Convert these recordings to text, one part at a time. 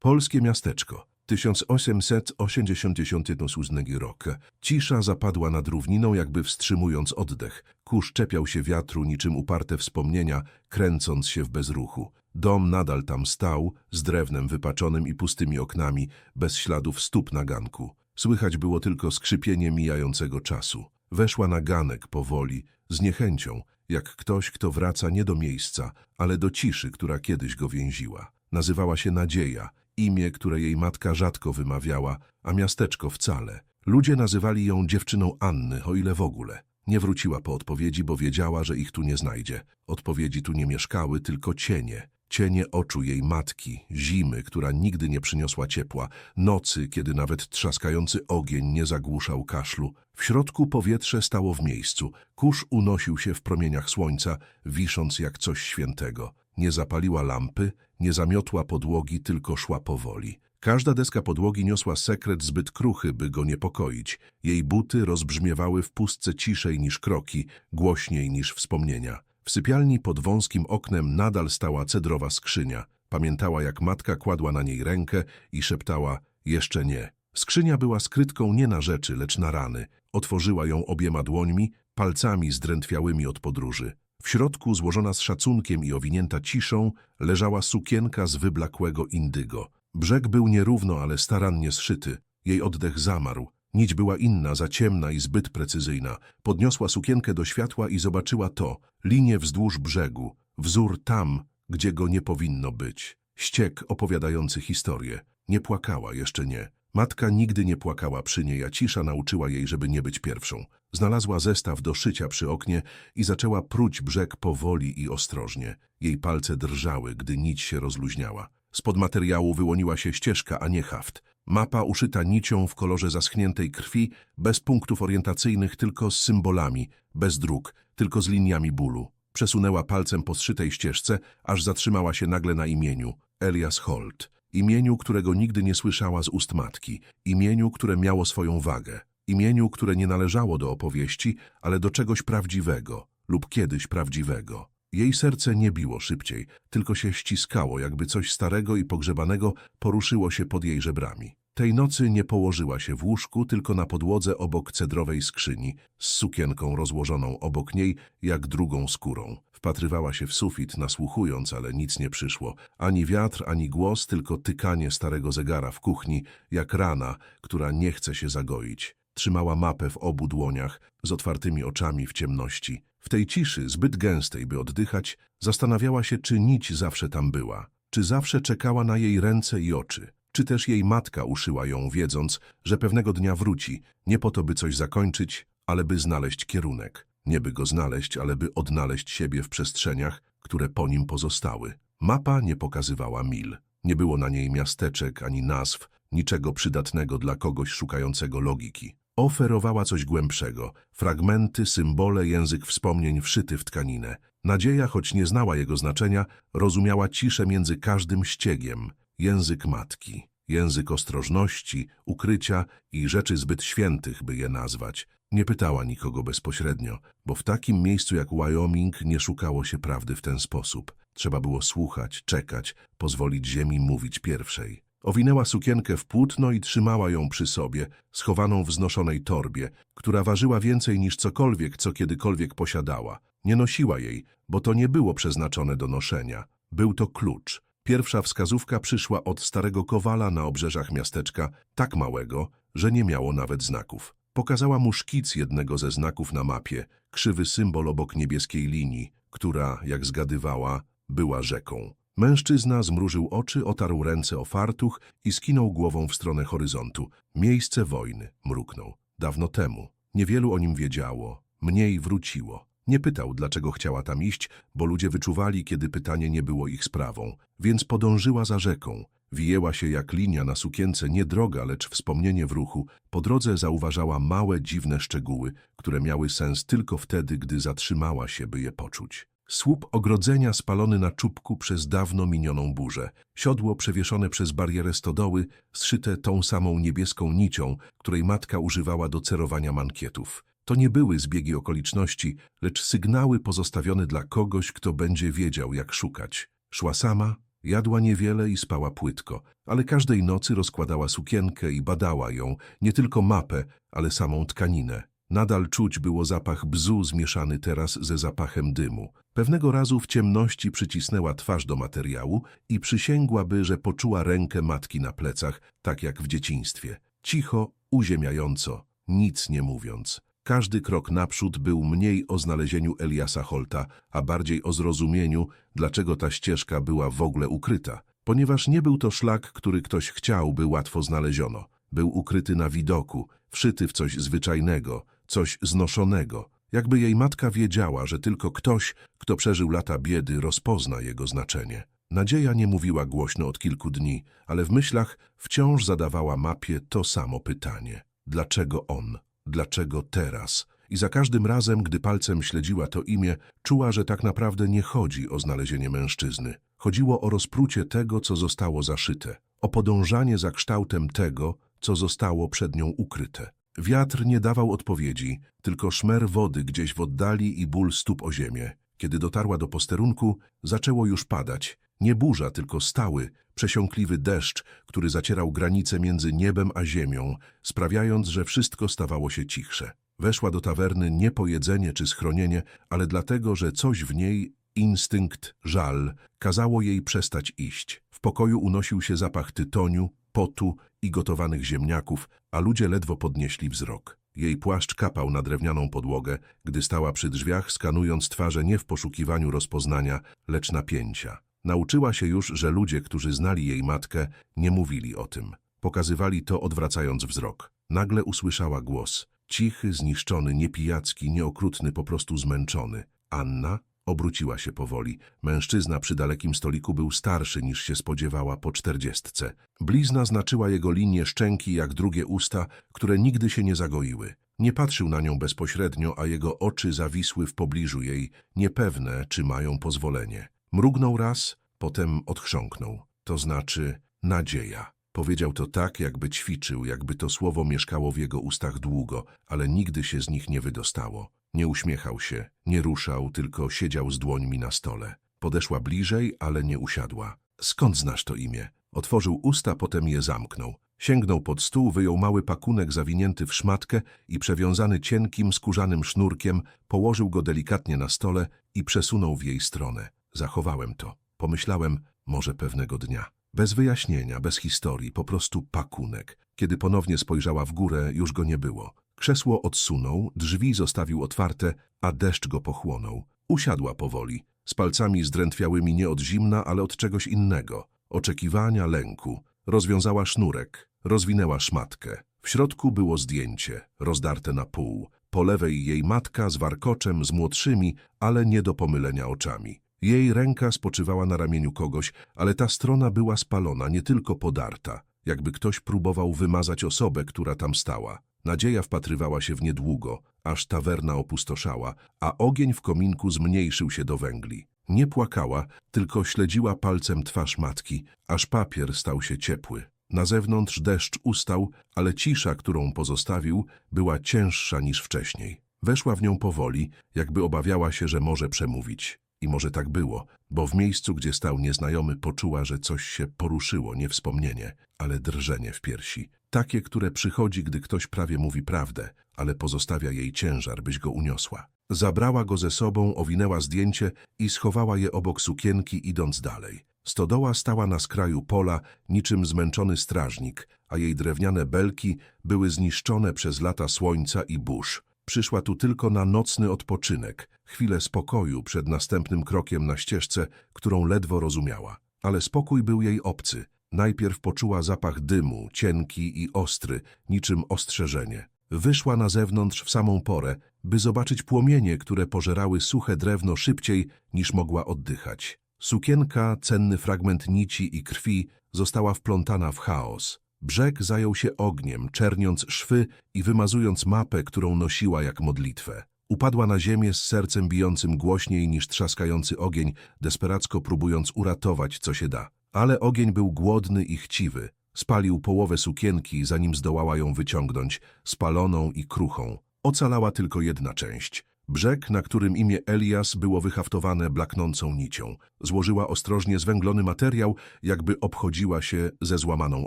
Polskie miasteczko. 1888 rok. Cisza zapadła nad równiną, jakby wstrzymując oddech. Kurz czepiał się wiatru niczym uparte wspomnienia, kręcąc się w bezruchu. Dom nadal tam stał, z drewnem wypaczonym i pustymi oknami, bez śladów stóp na ganku. Słychać było tylko skrzypienie mijającego czasu. Weszła na ganek powoli, z niechęcią, jak ktoś, kto wraca nie do miejsca, ale do ciszy, która kiedyś go więziła. Nazywała się Nadzieja, imię, które jej matka rzadko wymawiała, a miasteczko wcale. Ludzie nazywali ją dziewczyną Anny, o ile w ogóle. Nie wróciła po odpowiedzi, bo wiedziała, że ich tu nie znajdzie. Odpowiedzi tu nie mieszkały, tylko cienie. Cienie oczu jej matki, zimy, która nigdy nie przyniosła ciepła, nocy, kiedy nawet trzaskający ogień nie zagłuszał kaszlu. W środku powietrze stało w miejscu. Kurz unosił się w promieniach słońca, wisząc jak coś świętego. Nie zapaliła lampy, nie zamiotła podłogi, tylko szła powoli. Każda deska podłogi niosła sekret zbyt kruchy, by go niepokoić. Jej buty rozbrzmiewały w pustce ciszej niż kroki, głośniej niż wspomnienia. W sypialni pod wąskim oknem nadal stała cedrowa skrzynia. Pamiętała, jak matka kładła na niej rękę i szeptała – jeszcze nie. Skrzynia była skrytką nie na rzeczy, lecz na rany. Otworzyła ją obiema dłońmi, palcami zdrętwiałymi od podróży. W środku, złożona z szacunkiem i owinięta ciszą, leżała sukienka z wyblakłego indygo. Brzeg był nierówno, ale starannie zszyty. Jej oddech zamarł. Nić była inna, za ciemna i zbyt precyzyjna. Podniosła sukienkę do światła i zobaczyła to, linię wzdłuż brzegu, wzór tam, gdzie go nie powinno być. Ściek opowiadający historię. Nie płakała, jeszcze nie. Matka nigdy nie płakała przy niej, a cisza nauczyła jej, żeby nie być pierwszą. Znalazła zestaw do szycia przy oknie i zaczęła pruć brzeg powoli i ostrożnie. Jej palce drżały, gdy nić się rozluźniała. Spod materiału wyłoniła się ścieżka, a nie haft. Mapa uszyta nicią w kolorze zaschniętej krwi, bez punktów orientacyjnych, tylko z symbolami, bez dróg, tylko z liniami bólu. Przesunęła palcem po zszytej ścieżce, aż zatrzymała się nagle na imieniu. Elias Holt. Imieniu, którego nigdy nie słyszała z ust matki. Imieniu, które miało swoją wagę. Imieniu, które nie należało do opowieści, ale do czegoś prawdziwego lub kiedyś prawdziwego. Jej serce nie biło szybciej, tylko się ściskało, jakby coś starego i pogrzebanego poruszyło się pod jej żebrami. Tej nocy nie położyła się w łóżku, tylko na podłodze obok cedrowej skrzyni, z sukienką rozłożoną obok niej, jak drugą skórą. Wpatrywała się w sufit, nasłuchując, ale nic nie przyszło. Ani wiatr, ani głos, tylko tykanie starego zegara w kuchni, jak rana, która nie chce się zagoić. Trzymała mapę w obu dłoniach, z otwartymi oczami w ciemności. W tej ciszy, zbyt gęstej, by oddychać, zastanawiała się, czy nić zawsze tam była. Czy zawsze czekała na jej ręce i oczy. Czy też jej matka uszyła ją, wiedząc, że pewnego dnia wróci, nie po to, by coś zakończyć, ale by znaleźć kierunek. Nie by go znaleźć, ale by odnaleźć siebie w przestrzeniach, które po nim pozostały. Mapa nie pokazywała mil. Nie było na niej miasteczek ani nazw, niczego przydatnego dla kogoś szukającego logiki. Oferowała coś głębszego, fragmenty, symbole, język wspomnień wszyty w tkaninę. Nadzieja, choć nie znała jego znaczenia, rozumiała ciszę między każdym ściegiem, język matki, język ostrożności, ukrycia i rzeczy zbyt świętych, by je nazwać. Nie pytała nikogo bezpośrednio, bo w takim miejscu jak Wyoming nie szukało się prawdy w ten sposób. Trzeba było słuchać, czekać, pozwolić ziemi mówić pierwszej. Owinęła sukienkę w płótno i trzymała ją przy sobie, schowaną w znoszonej torbie, która ważyła więcej niż cokolwiek, co kiedykolwiek posiadała. Nie nosiła jej, bo to nie było przeznaczone do noszenia. Był to klucz. Pierwsza wskazówka przyszła od starego kowala na obrzeżach miasteczka, tak małego, że nie miało nawet znaków. Pokazała mu szkic jednego ze znaków na mapie, krzywy symbol obok niebieskiej linii, która, jak zgadywała, była rzeką. Mężczyzna zmrużył oczy, otarł ręce o fartuch i skinął głową w stronę horyzontu. Miejsce wojny, mruknął. Dawno temu. Niewielu o nim wiedziało. Mniej wróciło. Nie pytał, dlaczego chciała tam iść, bo ludzie wyczuwali, kiedy pytanie nie było ich sprawą. Więc podążyła za rzeką. Wijęła się jak linia na sukience, nie droga, lecz wspomnienie w ruchu. Po drodze zauważała małe, dziwne szczegóły, które miały sens tylko wtedy, gdy zatrzymała się, by je poczuć. Słup ogrodzenia spalony na czubku przez dawno minioną burzę. Siodło przewieszone przez barierę stodoły, zszyte tą samą niebieską nicią, której matka używała do cerowania mankietów. To nie były zbiegi okoliczności, lecz sygnały pozostawione dla kogoś, kto będzie wiedział, jak szukać. Szła sama, Jadła niewiele i spała płytko, ale każdej nocy rozkładała sukienkę i badała ją, nie tylko mapę, ale samą tkaninę. Nadal czuć było zapach bzu zmieszany teraz ze zapachem dymu. Pewnego razu w ciemności przycisnęła twarz do materiału i przysięgłaby, że poczuła rękę matki na plecach, tak jak w dzieciństwie. Cicho, uziemiająco, nic nie mówiąc. Każdy krok naprzód był mniej o znalezieniu Eliasa Holta, a bardziej o zrozumieniu, dlaczego ta ścieżka była w ogóle ukryta. Ponieważ nie był to szlak, który ktoś chciał, by łatwo znaleziono. Był ukryty na widoku, wszyty w coś zwyczajnego, coś znoszonego. Jakby jej matka wiedziała, że tylko ktoś, kto przeżył lata biedy, rozpozna jego znaczenie. Nadzieja nie mówiła głośno od kilku dni, ale w myślach wciąż zadawała mapie to samo pytanie. Dlaczego on? Dlaczego teraz? I za każdym razem, gdy palcem śledziła to imię, czuła, że tak naprawdę nie chodzi o znalezienie mężczyzny. Chodziło o rozprucie tego, co zostało zaszyte, o podążanie za kształtem tego, co zostało przed nią ukryte. Wiatr nie dawał odpowiedzi, tylko szmer wody gdzieś w oddali i ból stóp o ziemię. Kiedy dotarła do posterunku, zaczęło już padać. Nie burza, tylko stały, przesiąkliwy deszcz, który zacierał granice między niebem a ziemią, sprawiając, że wszystko stawało się cichsze. Weszła do tawerny nie po jedzenie czy schronienie, ale dlatego, że coś w niej, instynkt, żal, kazało jej przestać iść. W pokoju unosił się zapach tytoniu, potu i gotowanych ziemniaków, a ludzie ledwo podnieśli wzrok. Jej płaszcz kapał na drewnianą podłogę, gdy stała przy drzwiach, skanując twarze nie w poszukiwaniu rozpoznania, lecz napięcia. Nauczyła się już, że ludzie, którzy znali jej matkę, nie mówili o tym. Pokazywali to odwracając wzrok. Nagle usłyszała głos. Cichy, zniszczony, niepijacki, nieokrutny, po prostu zmęczony. Anna obróciła się powoli. Mężczyzna przy dalekim stoliku był starszy niż się spodziewała po czterdziestce. Blizna znaczyła jego linię szczęki jak drugie usta, które nigdy się nie zagoiły. Nie patrzył na nią bezpośrednio, a jego oczy zawisły w pobliżu jej, niepewne, czy mają pozwolenie. Mrugnął raz, potem odchrząknął. To znaczy nadzieja. Powiedział to tak, jakby ćwiczył, jakby to słowo mieszkało w jego ustach długo, ale nigdy się z nich nie wydostało. Nie uśmiechał się, nie ruszał, tylko siedział z dłońmi na stole. Podeszła bliżej, ale nie usiadła. Skąd znasz to imię? Otworzył usta, potem je zamknął. Sięgnął pod stół, wyjął mały pakunek zawinięty w szmatkę i przewiązany cienkim, skórzanym sznurkiem, położył go delikatnie na stole i przesunął w jej stronę. Zachowałem to. Pomyślałem, może pewnego dnia. Bez wyjaśnienia, bez historii, po prostu pakunek. Kiedy ponownie spojrzała w górę, już go nie było. Krzesło odsunął, drzwi zostawił otwarte, a deszcz go pochłonął. Usiadła powoli, z palcami zdrętwiałymi nie od zimna, ale od czegoś innego. Oczekiwania, lęku. Rozwiązała sznurek, rozwinęła szmatkę. W środku było zdjęcie, rozdarte na pół. Po lewej jej matka z warkoczem, z młodszymi, ale nie do pomylenia oczami. Jej ręka spoczywała na ramieniu kogoś, ale ta strona była spalona, nie tylko podarta, jakby ktoś próbował wymazać osobę, która tam stała. Nadzieja wpatrywała się w niedługo, aż tawerna opustoszała, a ogień w kominku zmniejszył się do węgli. Nie płakała, tylko śledziła palcem twarz matki, aż papier stał się ciepły. Na zewnątrz deszcz ustał, ale cisza, którą pozostawił, była cięższa niż wcześniej. Weszła w nią powoli, jakby obawiała się, że może przemówić. I może tak było, bo w miejscu, gdzie stał nieznajomy, poczuła, że coś się poruszyło, nie wspomnienie, ale drżenie w piersi. Takie, które przychodzi, gdy ktoś prawie mówi prawdę, ale pozostawia jej ciężar, byś go uniosła. Zabrała go ze sobą, owinęła zdjęcie i schowała je obok sukienki, idąc dalej. Stodoła stała na skraju pola, niczym zmęczony strażnik, a jej drewniane belki były zniszczone przez lata słońca i burz. Przyszła tu tylko na nocny odpoczynek, chwilę spokoju przed następnym krokiem na ścieżce, którą ledwo rozumiała. Ale spokój był jej obcy. Najpierw poczuła zapach dymu, cienki i ostry, niczym ostrzeżenie. Wyszła na zewnątrz w samą porę, by zobaczyć płomienie, które pożerały suche drewno szybciej, niż mogła oddychać. Sukienka, cenny fragment nici i krwi, została wplątana w chaos. Brzeg zajął się ogniem, czerniąc szwy i wymazując mapę, którą nosiła jak modlitwę. Upadła na ziemię z sercem bijącym głośniej niż trzaskający ogień, desperacko próbując uratować, co się da. Ale ogień był głodny i chciwy. Spalił połowę sukienki, zanim zdołała ją wyciągnąć, spaloną i kruchą. Ocalała tylko jedna część. Brzeg, na którym imię Elias było wyhaftowane blaknącą nicią. Złożyła ostrożnie zwęglony materiał, jakby obchodziła się ze złamaną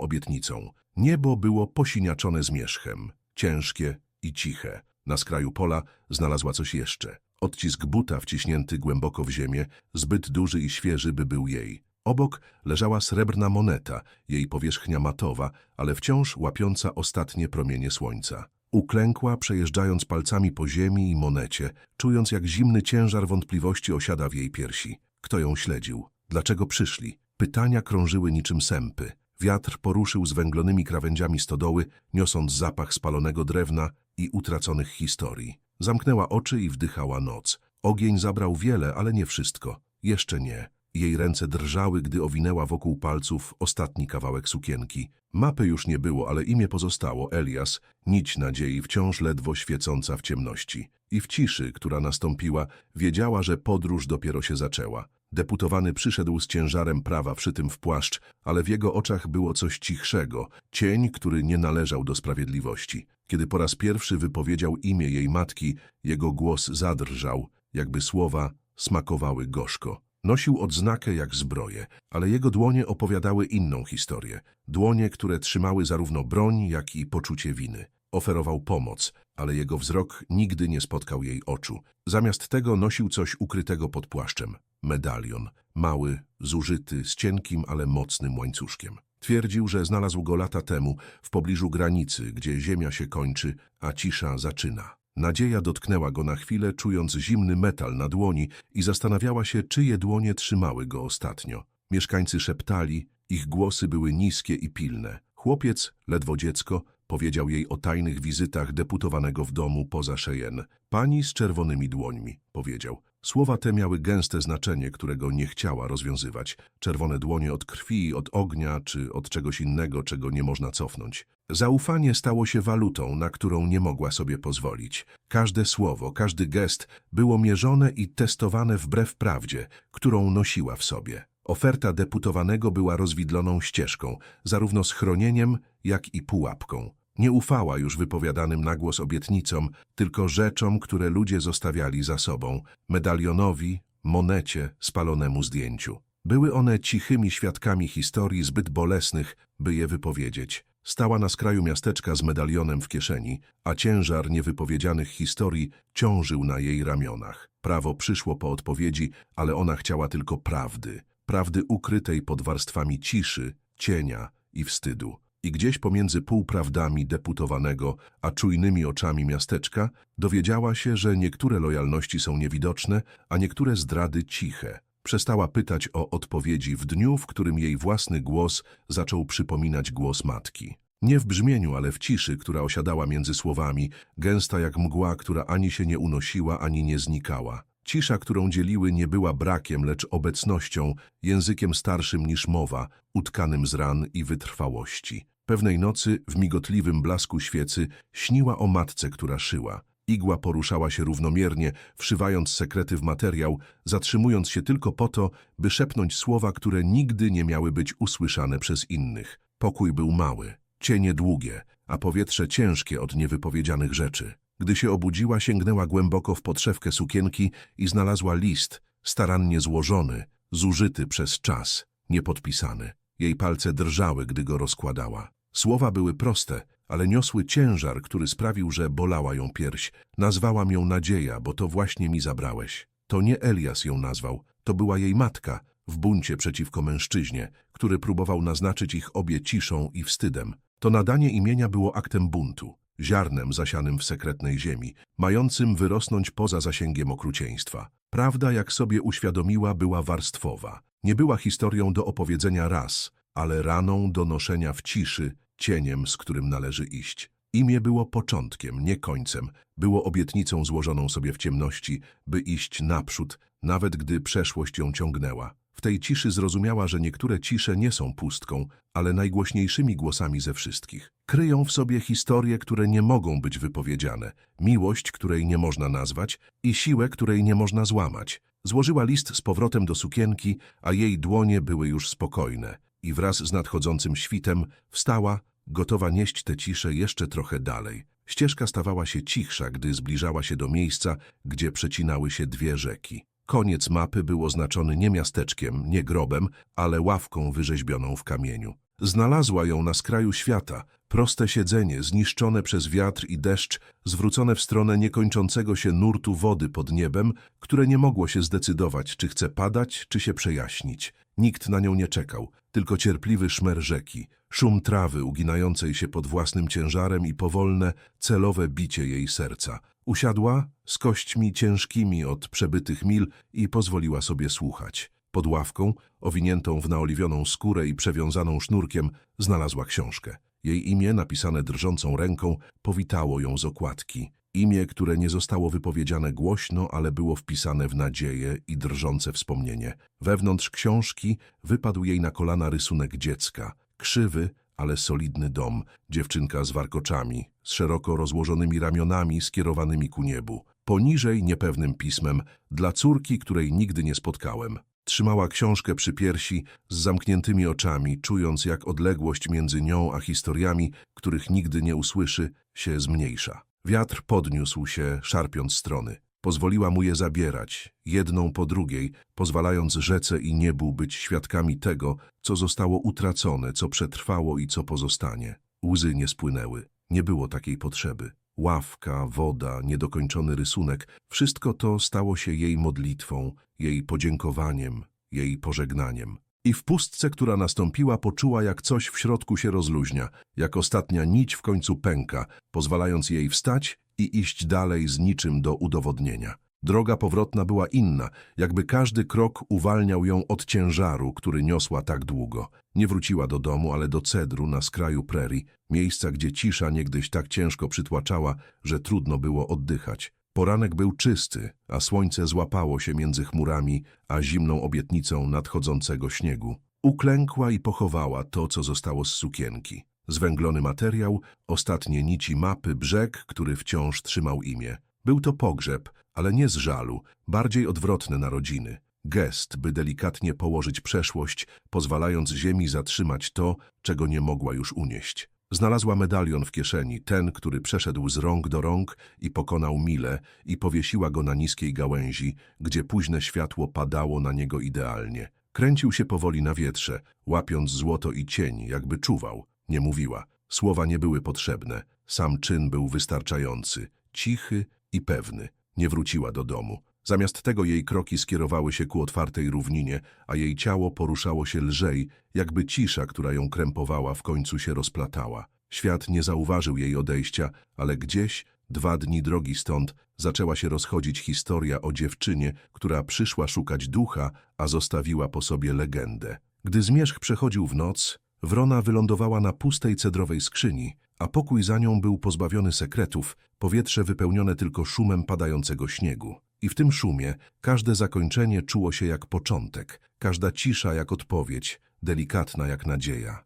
obietnicą. Niebo było posiniaczone zmierzchem, ciężkie i ciche. Na skraju pola znalazła coś jeszcze. Odcisk buta wciśnięty głęboko w ziemię, zbyt duży i świeży, by był jej. Obok leżała srebrna moneta, jej powierzchnia matowa, ale wciąż łapiąca ostatnie promienie słońca. Uklękła, przejeżdżając palcami po ziemi i monecie, czując jak zimny ciężar wątpliwości osiada w jej piersi. Kto ją śledził? Dlaczego przyszli? Pytania krążyły niczym sępy. Wiatr poruszył zwęglonymi krawędziami stodoły, niosąc zapach spalonego drewna i utraconych historii. Zamknęła oczy i wdychała noc. Ogień zabrał wiele, ale nie wszystko. Jeszcze nie. Jej ręce drżały, gdy owinęła wokół palców ostatni kawałek sukienki. Mapy już nie było, ale imię pozostało, Elias, nić nadziei wciąż ledwo świecąca w ciemności. I w ciszy, która nastąpiła, wiedziała, że podróż dopiero się zaczęła. Deputowany przyszedł z ciężarem prawa wszytym w płaszcz, ale w jego oczach było coś cichszego, cień, który nie należał do sprawiedliwości. Kiedy po raz pierwszy wypowiedział imię jej matki, jego głos zadrżał, jakby słowa smakowały gorzko. Nosił odznakę jak zbroję, ale jego dłonie opowiadały inną historię. Dłonie, które trzymały zarówno broń, jak i poczucie winy. Oferował pomoc, ale jego wzrok nigdy nie spotkał jej oczu. Zamiast tego nosił coś ukrytego pod płaszczem. Medalion. Mały, zużyty, z cienkim, ale mocnym łańcuszkiem. Twierdził, że znalazł go lata temu w pobliżu granicy, gdzie ziemia się kończy, a cisza zaczyna. Nadzieja dotknęła go na chwilę, czując zimny metal na dłoni i zastanawiała się, czyje dłonie trzymały go ostatnio. Mieszkańcy szeptali, ich głosy były niskie i pilne. Chłopiec, ledwo dziecko, powiedział jej o tajnych wizytach deputowanego w domu poza Cheyenne. Pani z czerwonymi dłońmi, powiedział. Słowa te miały gęste znaczenie, którego nie chciała rozwiązywać. Czerwone dłonie od krwi, od ognia, czy od czegoś innego, czego nie można cofnąć. Zaufanie stało się walutą, na którą nie mogła sobie pozwolić. Każde słowo, każdy gest było mierzone i testowane wbrew prawdzie, którą nosiła w sobie. Oferta deputowanego była rozwidloną ścieżką, zarówno schronieniem, jak i pułapką. Nie ufała już wypowiadanym na głos obietnicom, tylko rzeczom, które ludzie zostawiali za sobą, medalionowi, monecie, spalonemu zdjęciu. Były one cichymi świadkami historii zbyt bolesnych, by je wypowiedzieć. Stała na skraju miasteczka z medalionem w kieszeni, a ciężar niewypowiedzianych historii ciążył na jej ramionach. Prawo przyszło po odpowiedzi, ale ona chciała tylko prawdy. Prawdy ukrytej pod warstwami ciszy, cienia i wstydu. I gdzieś pomiędzy półprawdami deputowanego a czujnymi oczami miasteczka dowiedziała się, że niektóre lojalności są niewidoczne, a niektóre zdrady ciche. Przestała pytać o odpowiedzi w dniu, w którym jej własny głos zaczął przypominać głos matki. Nie w brzmieniu, ale w ciszy, która osiadała między słowami, gęsta jak mgła, która ani się nie unosiła, ani nie znikała. Cisza, którą dzieliły, nie była brakiem, lecz obecnością, językiem starszym niż mowa, utkanym z ran i wytrwałości. Pewnej nocy, w migotliwym blasku świecy, śniła o matce, która szyła. Igła poruszała się równomiernie, wszywając sekrety w materiał, zatrzymując się tylko po to, by szepnąć słowa, które nigdy nie miały być usłyszane przez innych. Pokój był mały, cienie długie, a powietrze ciężkie od niewypowiedzianych rzeczy. Gdy się obudziła, sięgnęła głęboko w podszewkę sukienki i znalazła list, starannie złożony, zużyty przez czas, niepodpisany. Jej palce drżały, gdy go rozkładała. Słowa były proste, ale niosły ciężar, który sprawił, że bolała ją pierś. Nazwałam ją Nadzieja, bo to właśnie mi zabrałeś. To nie Elias ją nazwał, to była jej matka, w buncie przeciwko mężczyźnie, który próbował naznaczyć ich obie ciszą i wstydem. To nadanie imienia było aktem buntu, ziarnem zasianym w sekretnej ziemi, mającym wyrosnąć poza zasięgiem okrucieństwa. Prawda, jak sobie uświadomiła, była warstwowa. Nie była historią do opowiedzenia raz, ale raną do noszenia w ciszy, cieniem, z którym należy iść. Imię było początkiem, nie końcem. Było obietnicą złożoną sobie w ciemności, by iść naprzód, nawet gdy przeszłość ją ciągnęła. W tej ciszy zrozumiała, że niektóre cisze nie są pustką, ale najgłośniejszymi głosami ze wszystkich. Kryją w sobie historie, które nie mogą być wypowiedziane, miłość, której nie można nazwać i siłę, której nie można złamać. Złożyła list z powrotem do sukienki, a jej dłonie były już spokojne i wraz z nadchodzącym świtem wstała, gotowa nieść tę ciszę jeszcze trochę dalej. Ścieżka stawała się cichsza, gdy zbliżała się do miejsca, gdzie przecinały się dwie rzeki. Koniec mapy był oznaczony nie miasteczkiem, nie grobem, ale ławką wyrzeźbioną w kamieniu. Znalazła ją na skraju świata, proste siedzenie, zniszczone przez wiatr i deszcz, zwrócone w stronę niekończącego się nurtu wody pod niebem, które nie mogło się zdecydować, czy chce padać, czy się przejaśnić. Nikt na nią nie czekał, tylko cierpliwy szmer rzeki, szum trawy uginającej się pod własnym ciężarem i powolne, celowe bicie jej serca. Usiadła z kośćmi ciężkimi od przebytych mil i pozwoliła sobie słuchać. Pod ławką, owiniętą w naoliwioną skórę i przewiązaną sznurkiem, znalazła książkę. Jej imię, napisane drżącą ręką, powitało ją z okładki. Imię, które nie zostało wypowiedziane głośno, ale było wpisane w nadzieję i drżące wspomnienie. Wewnątrz książki wypadł jej na kolana rysunek dziecka. Krzywy, ale solidny dom, dziewczynka z warkoczami, z szeroko rozłożonymi ramionami skierowanymi ku niebu. Poniżej niepewnym pismem dla córki, której nigdy nie spotkałem. Trzymała książkę przy piersi z zamkniętymi oczami, czując jak odległość między nią a historiami, których nigdy nie usłyszy, się zmniejsza. Wiatr podniósł się, szarpiąc strony. Pozwoliła mu je zabierać, jedną po drugiej, pozwalając rzece i niebu być świadkami tego, co zostało utracone, co przetrwało i co pozostanie. Łzy nie spłynęły. Nie było takiej potrzeby. Ławka, woda, niedokończony rysunek, wszystko to stało się jej modlitwą, jej podziękowaniem, jej pożegnaniem. I w pustce, która nastąpiła, poczuła, jak coś w środku się rozluźnia, jak ostatnia nić w końcu pęka, pozwalając jej wstać i iść dalej z niczym do udowodnienia. Droga powrotna była inna, jakby każdy krok uwalniał ją od ciężaru, który niosła tak długo. Nie wróciła do domu, ale do cedru na skraju prerii, miejsca, gdzie cisza niegdyś tak ciężko przytłaczała, że trudno było oddychać. Poranek był czysty, a słońce złapało się między chmurami, a zimną obietnicą nadchodzącego śniegu. Uklękła i pochowała to, co zostało z sukienki. Zwęglony materiał, ostatnie nici mapy, brzeg, który wciąż trzymał imię. Był to pogrzeb, ale nie z żalu, bardziej odwrotny narodziny. Gest, by delikatnie położyć przeszłość, pozwalając ziemi zatrzymać to, czego nie mogła już unieść. Znalazła medalion w kieszeni, ten, który przeszedł z rąk do rąk i pokonał mile, i powiesiła go na niskiej gałęzi, gdzie późne światło padało na niego idealnie. Kręcił się powoli na wietrze, łapiąc złoto i cień, jakby czuwał. Nie mówiła. Słowa nie były potrzebne. Sam czyn był wystarczający. Cichy i pewny. Nie wróciła do domu. Zamiast tego jej kroki skierowały się ku otwartej równinie, a jej ciało poruszało się lżej, jakby cisza, która ją krępowała, w końcu się rozplatała. Świat nie zauważył jej odejścia, ale gdzieś, dwa dni drogi stąd, zaczęła się rozchodzić historia o dziewczynie, która przyszła szukać ducha, a zostawiła po sobie legendę. Gdy zmierzch przechodził w noc, Wrona wylądowała na pustej cedrowej skrzyni, a pokój za nią był pozbawiony sekretów, powietrze wypełnione tylko szumem padającego śniegu. I w tym szumie każde zakończenie czuło się jak początek, każda cisza jak odpowiedź, delikatna jak nadzieja.